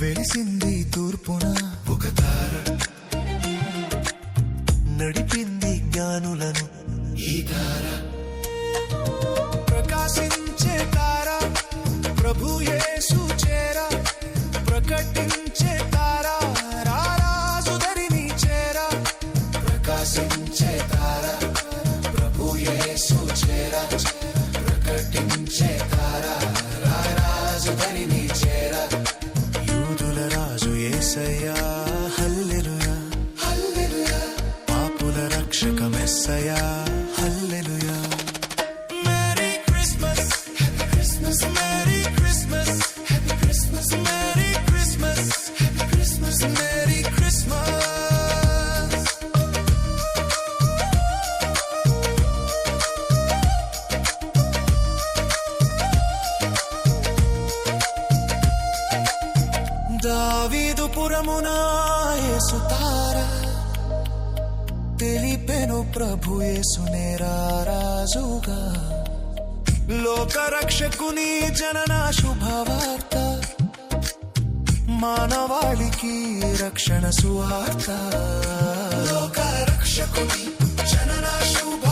వెలిసింది తూర్పున. ఒక తార నడిపింది జ్ఞానులను. ఈ తార ప్రకాశించే తార ప్రభు యేసు చేరా. దావీదుపురమున యేసుతార తెలిపెను ప్రభు యేసునే రాజుగా. లోక రక్షకుని జనన శుభవార్త. మానవాళికి రక్షణ సువార్త. లోక రక్షకుని జనన శుభ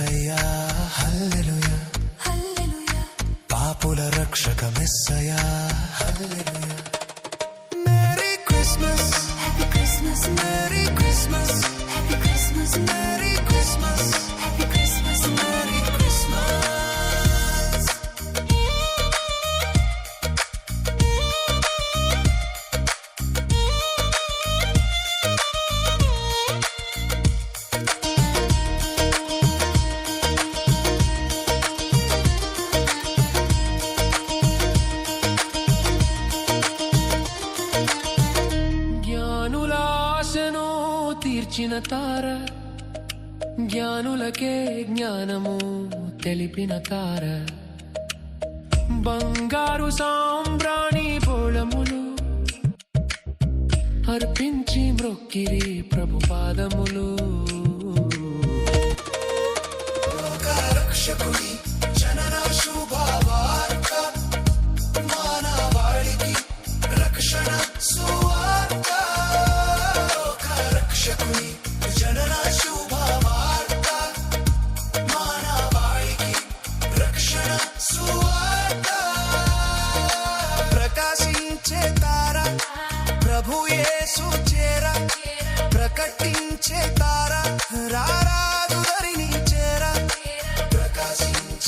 ఏసయ్యా హల్లెలుయా హల్లెలుయా పాపుల రక్షక messiah hallelujah merry Christmas happy Christmas merry Christmas happy Christmas merry ఇచ్చిన తార జ్ఞానులకే జ్ఞానము తెలిపిన తార. బంగారు సాంబ్రాణి బోళములు అర్పించి మ్రొక్కిరి ప్రభు పాదములు. రక్షకుడి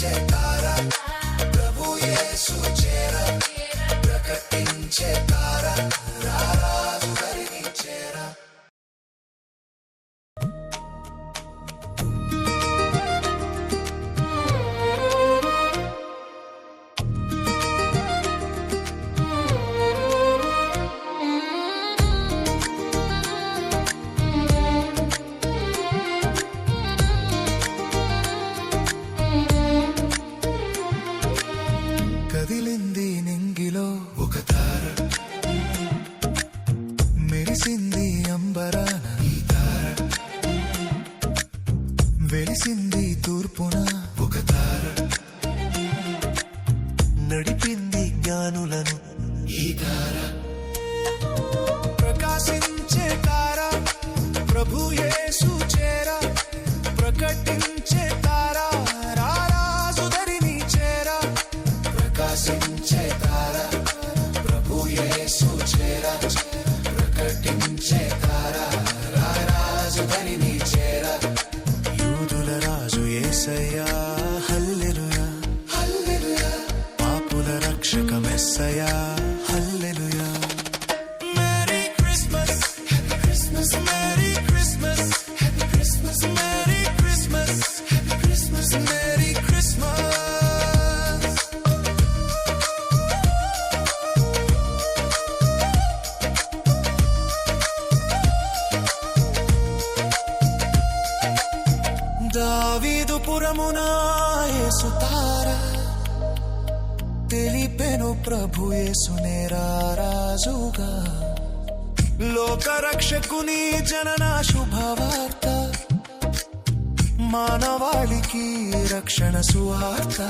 chegar. నడిపింది జ్ఞానులను. ఈ తార ప్రకాశించే తార. ప్రభు ఏ సూచేరా ప్రకటించే తార. నేను ప్రభు యేసునేరారాజుగా లోకరక్షకుని జనన శుభవార్త. మానవాళికి రక్షణ సువార్త.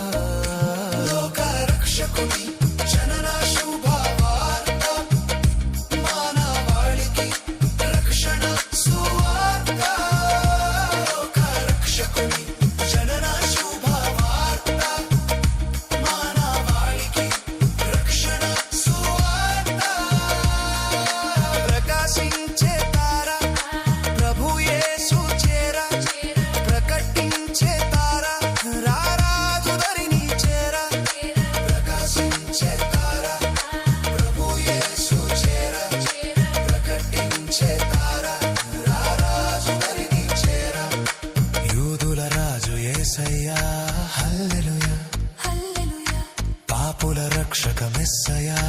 పాపుల రక్షక Messiah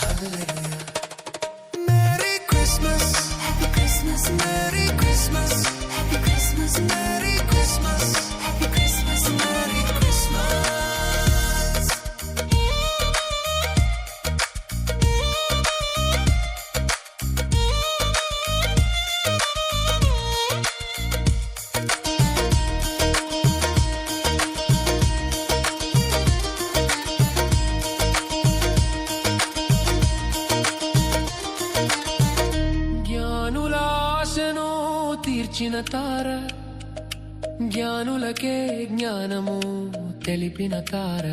hallelujah merry Christmas happy Christmas merry Christmas happy Christmas merry Christmas happy Christmas తీర్చిన తార జ్ఞానులకే జ్ఞానము తెలిపిన తార.